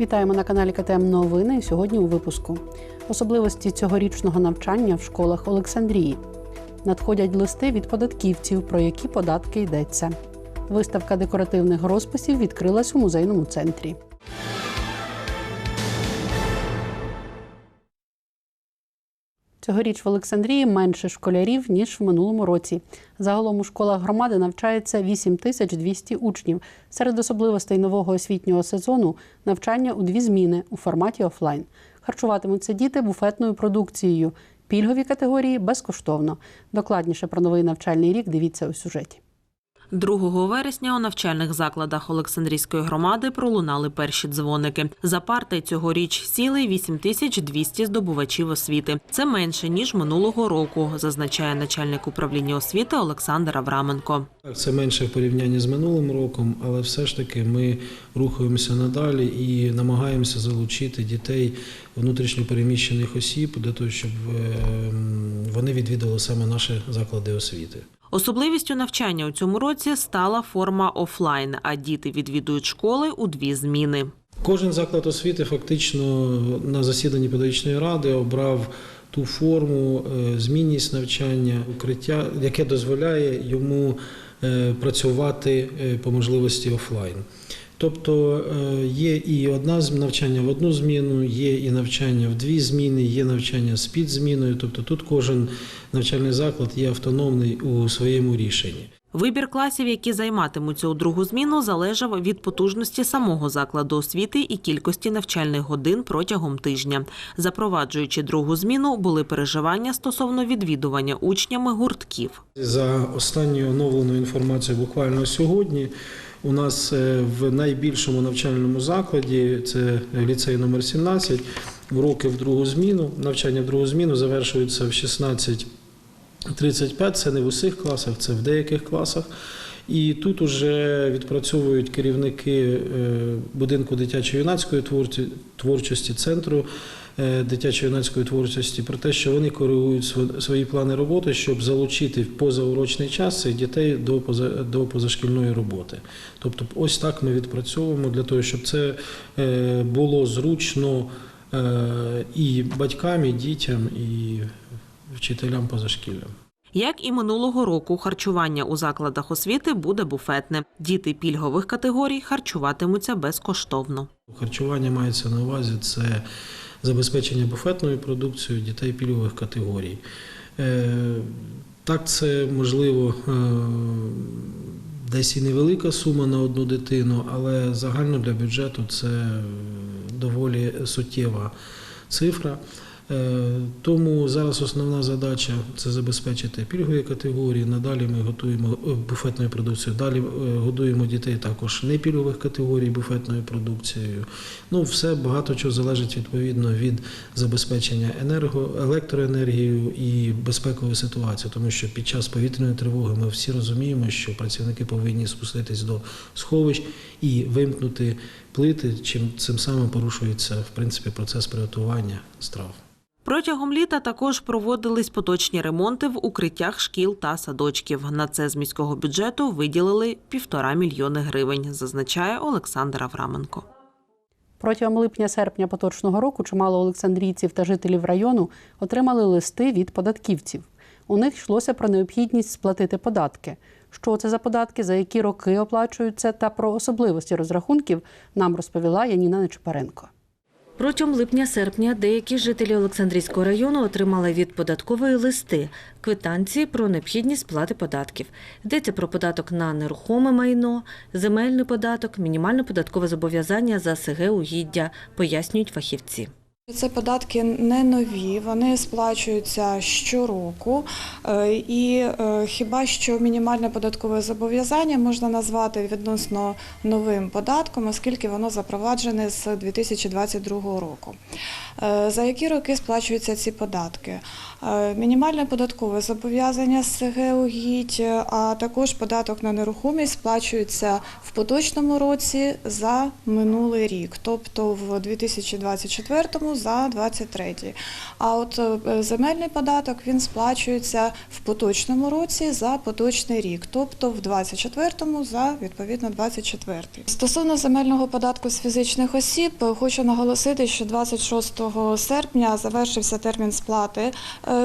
Вітаємо на каналі КТМ Новини. Сьогодні у випуску особливості цьогорічного навчання в школах Олександрії. Надходять листи від податківців, про які податки йдеться. Виставка декоративних розписів відкрилась у музейному центрі. Цьогоріч в Олександрії менше школярів ніж в минулому році. Загалом у школах громади навчається 8200 учнів. Серед особливостей нового освітнього сезону навчання у дві зміни у форматі офлайн. Харчуватимуться діти буфетною продукцією. Пільгові категорії безкоштовно. Докладніше про новий навчальний рік дивіться у сюжеті. 2 вересня у навчальних закладах Олександрійської громади пролунали перші дзвоники. За парти цьогоріч сіли 8200 здобувачів освіти. Це менше ніж минулого року, зазначає начальник управління освіти Олександр Авраменко. Це менше в порівнянні з минулим роком, але все ж таки ми рухаємося надалі і намагаємося залучити дітей внутрішньопереміщених осіб для того, щоб е, вони відвідували саме наші заклади освіти. Особливістю навчання у цьому році стала форма офлайн, а діти відвідують школи у дві зміни. Кожен заклад освіти фактично на засіданні педагогічної ради обрав ту форму, е, змінність навчання, укриття, яке дозволяє йому е, працювати е, по можливості офлайн. Тобто е, є і одна навчання в одну зміну, є і навчання в дві зміни, є навчання з підзміною. Тобто тут кожен навчальний заклад є автономний у своєму рішенні. Вибір класів, які займатимуться у другу зміну, залежав від потужності самого закладу освіти і кількості навчальних годин протягом тижня. Запроваджуючи другу зміну, були переживання стосовно відвідування учнями гуртків. За останньою оновленою інформацією, буквально сьогодні, у нас е, в найбільшому навчальному закладі, це ліцей номер 17, уроки в другу зміну, навчання в другу зміну завершуються в 16.35, це не в усіх класах, це в деяких класах. І тут уже відпрацьовують керівники е, будинку дитячо-юнацької творчості, центру е, дитячо-юнацької творчості про те, що вони коригують свої плани роботи, щоб залучити в позаурочний час цих дітей до, до позашкільної роботи. Тобто, ось так ми відпрацьовуємо для того, щоб це е, було зручно і батькам, і дітям, і вчителям позашкілля. Як і минулого року, харчування у закладах освіти буде буфетне. Діти пільгових категорій харчуватимуться безкоштовно. Харчування мається на увазі це забезпечення буфетною продукцією дітей пільгових категорій. Е, Так, це можливо е, десь і невелика сума на одну дитину, але загально для бюджету це доволі суттєва цифра. Е, Тому зараз основна задача це забезпечити пільгові категорії. Надалі ми готуємо е, буфетною продукцією. Далі е, годуємо дітей також не пільгових категорій буфетною продукцією. Ну, все багато чого залежить відповідно від забезпечення енерго, електроенергією і безпекової ситуації, тому що під час повітряної тривоги ми всі розуміємо, що працівники повинні спуститись до сховищ і вимкнути плити, чим цим самим порушується в принципі процес приготування страв. Протягом літа також проводились поточні ремонти в укриттях шкіл та садочків. На це з міського бюджету виділили півтора мільйони гривень, зазначає Олександр Авраменко. Протягом липня-серпня поточного року чимало олександрійців та жителів району отримали листи від податківців. У них йшлося про необхідність сплатити податки. Що це за податки, за які роки оплачуються, та про особливості розрахунків нам розповіла Яніна Нечипаренко. Протягом липня-серпня деякі жителі Олександрійського району отримали від податкової листи квитанції про необхідність сплати податків. Йдеться про податок на нерухоме майно, земельний податок, мінімальне податкове зобов'язання за СГ угіддя, пояснюють фахівці. Це податки не нові, вони сплачуються щороку. Е, І е, хіба що мінімальне податкове зобов'язання можна назвати відносно новим податком, оскільки воно запроваджене з 2022 року. Е, За які роки сплачуються ці податки? Е, Мінімальне податкове зобов'язання з ГУГІТь, а також податок на нерухомість сплачується в поточному році за минулий рік, тобто в 2024 за 2023. А от е, земельний податок він сплачується в поточному році за поточний рік, тобто в 2024 за відповідно 24. Стосовно земельного податку з фізичних осіб, е, хочу наголосити, що 26 серпня завершився термін сплати е,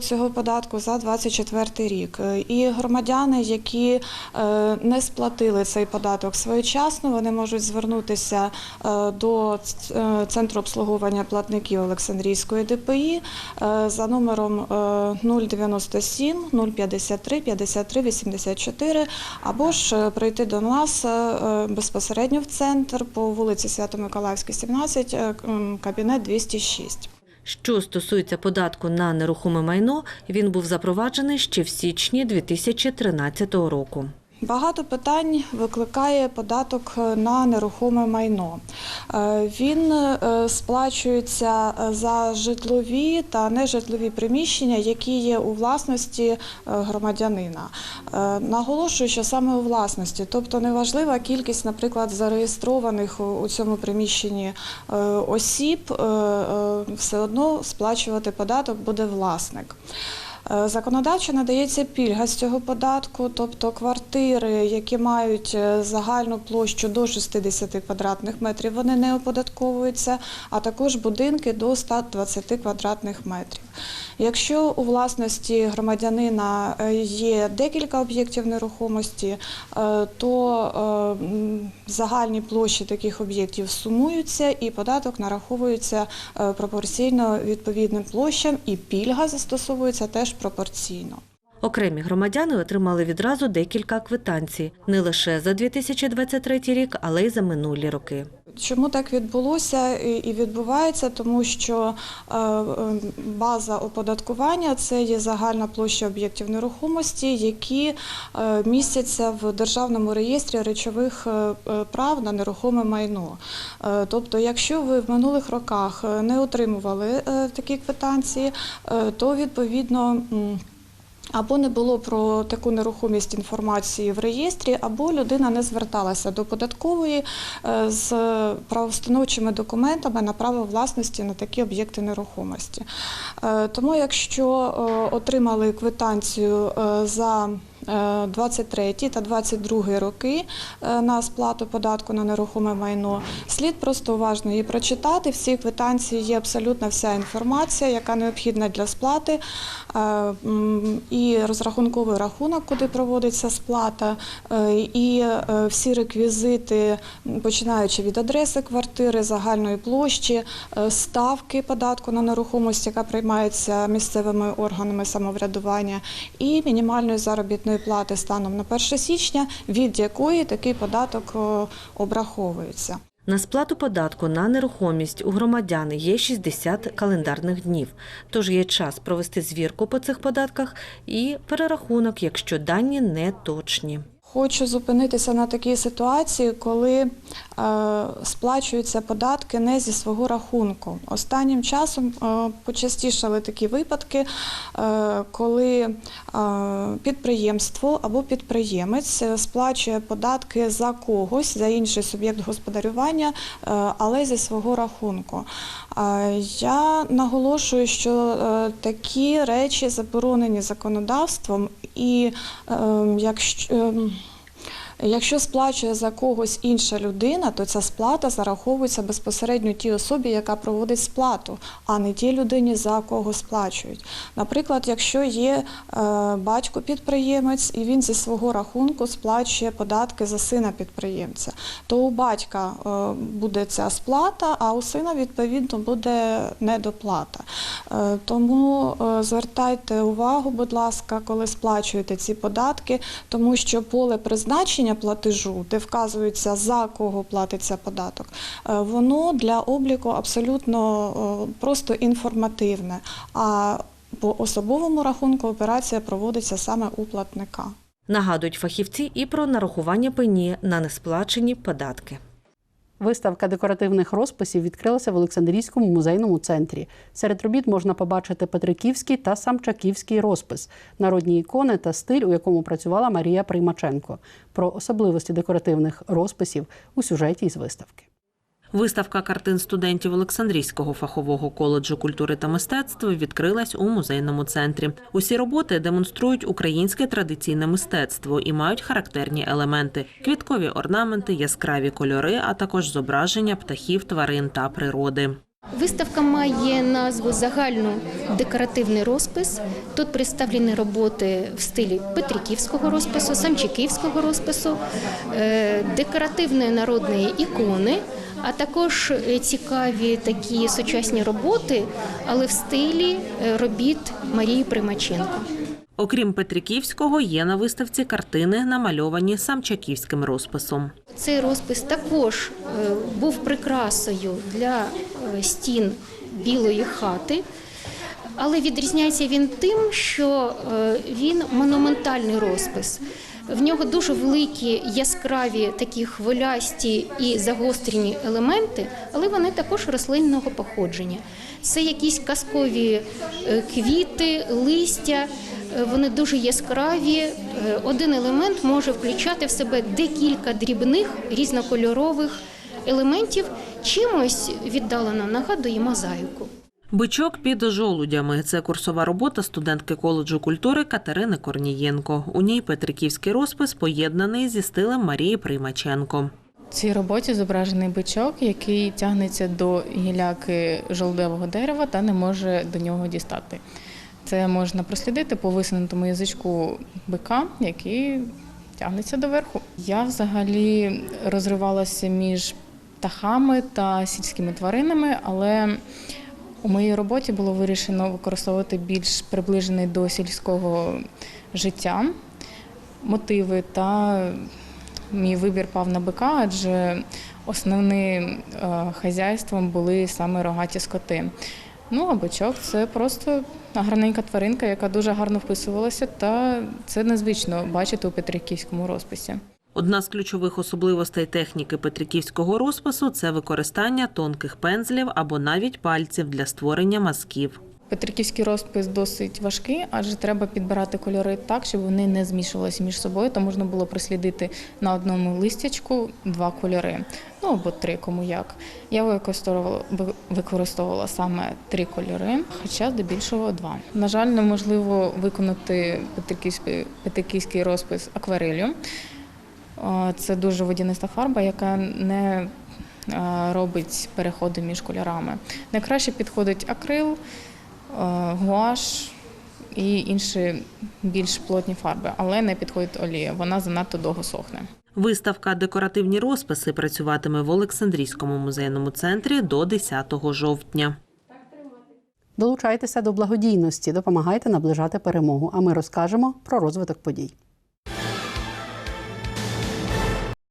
цього податку за 24 рік. Е, І громадяни, які е, не сплатили цей податок своєчасно, вони можуть звернутися е, до е, центру обслуговування платників Олександрійської ДПІ е, за номером е, 097 053 53 84 або ж е, прийти до нас е, е, безпосередньо в центр по вулиці Свято-Миколаївській, 17, е, к- м, кабінет 206. Що стосується податку на нерухоме майно, він був запроваджений ще в січні 2013 року. Багато питань викликає податок на нерухоме майно. Е, Він е, сплачується е, за житлові та нежитлові приміщення, які є у власності е, громадянина. Е, Наголошую, що саме у власності, тобто неважлива кількість, наприклад, зареєстрованих у- цьому приміщенні е, осіб, е, е, все одно сплачувати податок буде власник. Е, Законодавчо надається пільга з цього податку, тобто квартири, які мають е, загальну площу до 60 квадратних метрів, вони не оподатковуються, а також будинки до 120 квадратних метрів. Якщо у власності громадянина е, є декілька об'єктів нерухомості, то загальні площі таких об'єктів сумуються і податок нараховується пропорційно відповідним площам, і пільга застосовується теж пропорційно. Окремі громадяни отримали відразу декілька квитанцій не лише за 2023 рік, але й за минулі роки. Чому так відбулося і відбувається? Тому що е, е, база оподаткування це є загальна площа об'єктів нерухомості, які е, містяться в державному реєстрі речових прав на нерухоме майно. Тобто, якщо ви в минулих роках не отримували такі квитанції, то відповідно. Або не було про таку нерухомість інформації в реєстрі, або людина не зверталася до податкової е, з правостановчими документами на право власності на такі об'єкти нерухомості. Е, Тому, якщо е, отримали квитанцію за 23 та 22 роки е, на сплату податку на нерухоме майно, слід просто уважно її прочитати. В цій квитанції є абсолютно вся інформація, яка необхідна для сплати, е, і розрахунковий рахунок, куди проводиться сплата, е, і всі реквізити, починаючи від адреси квартири, загальної площі, ставки податку на нерухомість, яка приймається місцевими органами самоврядування, і мінімальної заробітної плати станом на 1 січня, від якої такий податок обраховується. На сплату податку на нерухомість у громадян є 60 календарних днів, тож є час провести звірку по цих податках і перерахунок, якщо дані не точні. Хочу зупинитися на такій ситуації, коли е, сплачуються податки не зі свого рахунку. Останнім часом е, почастішали такі випадки, е, коли е, підприємство або підприємець е, сплачує податки за когось, за інший суб'єкт господарювання, е, але зі свого рахунку. Е, Я наголошую, що е, такі речі заборонені законодавством, і е, якщо ем, Якщо сплачує за когось інша людина, то ця сплата зараховується безпосередньо тій особі, яка проводить сплату, а не тій людині, за кого сплачують. Наприклад, якщо є е, батько-підприємець і він зі свого рахунку сплачує податки за сина підприємця, то у батька е, буде ця сплата, а у сина відповідно буде недоплата. Е, Тому звертайте увагу, будь ласка, коли сплачуєте ці податки, тому що поле призначення платежу, де вказується за кого платиться податок, е, воно для обліку абсолютно е, просто інформативне. А по особовому рахунку операція проводиться саме у платника. Нагадують фахівці і про нарахування пені на несплачені податки. Виставка декоративних розписів відкрилася в Олександрійському музейному центрі. Серед робіт можна побачити Петриківський та Самчаківський розпис, народні ікони та стиль, у якому працювала Марія Приймаченко. Про особливості декоративних розписів у сюжеті із виставки. Виставка картин студентів Олександрійського фахового коледжу культури та мистецтва відкрилась у музейному центрі. Усі роботи демонструють українське традиційне мистецтво і мають характерні елементи: квіткові орнаменти, яскраві кольори, а також зображення птахів, тварин та природи. Виставка має назву загальну декоративний розпис. Тут представлені роботи в стилі Петриківського розпису, Самчиківського розпису, декоративні декоративної народної ікони, а також е, цікаві такі сучасні роботи, але в стилі е, робіт Марії Примаченко. Окрім Петриківського, є на виставці картини, намальовані самчаківським розписом. Цей розпис також е, був прикрасою для е, стін білої хати, але відрізняється він тим, що е, він монументальний розпис. В нього дуже великі яскраві такі хвилясті і загострені елементи, але вони також рослинного походження. Це якісь казкові квіти, листя. Вони дуже яскраві. Е, Один елемент може включати в себе декілька дрібних різнокольорових елементів. Чимось віддалено нагадує мозаїку. Бичок під жолудями це курсова робота студентки коледжу культури Катерини Корнієнко. У ній Петриківський розпис поєднаний зі стилем Марії Приймаченко. В цій роботі зображений бичок, який тягнеться до гіляки жолудевого дерева та не може до нього дістати. Це можна прослідити по висунутому язичку бика, який тягнеться доверху. Я взагалі розривалася між птахами та сільськими тваринами, але у моїй роботі було вирішено використовувати більш приближений до сільського життя мотиви та мій вибір пав на бика, адже основним е, хазяйством були саме рогаті скоти. Ну, а бичок це просто гарненька тваринка, яка дуже гарно вписувалася, та це незвично бачити у Петриківському розписі. Одна з ключових особливостей техніки Петриківського розпису це використання тонких пензлів або навіть пальців для створення мазків. Петриківський розпис досить важкий, адже треба підбирати кольори так, щоб вони не змішувалися між собою, то можна було прослідити на одному листячку два кольори, ну або три, кому як. Я використовувала, використовувала саме три кольори, хоча здебільшого два. На жаль, неможливо виконати петриківський, петриківський розпис акварелью. Е, Це дуже водяниста фарба, яка не е, робить переходи між кольорами. Найкраще підходить акрил, гуаш і інші більш плотні фарби, але не підходить олія. Вона занадто довго сохне. Виставка Декоративні розписи працюватиме в Олександрійському музейному центрі до 10 жовтня. Долучайтеся до благодійності, допомагайте наближати перемогу. А ми розкажемо про розвиток подій.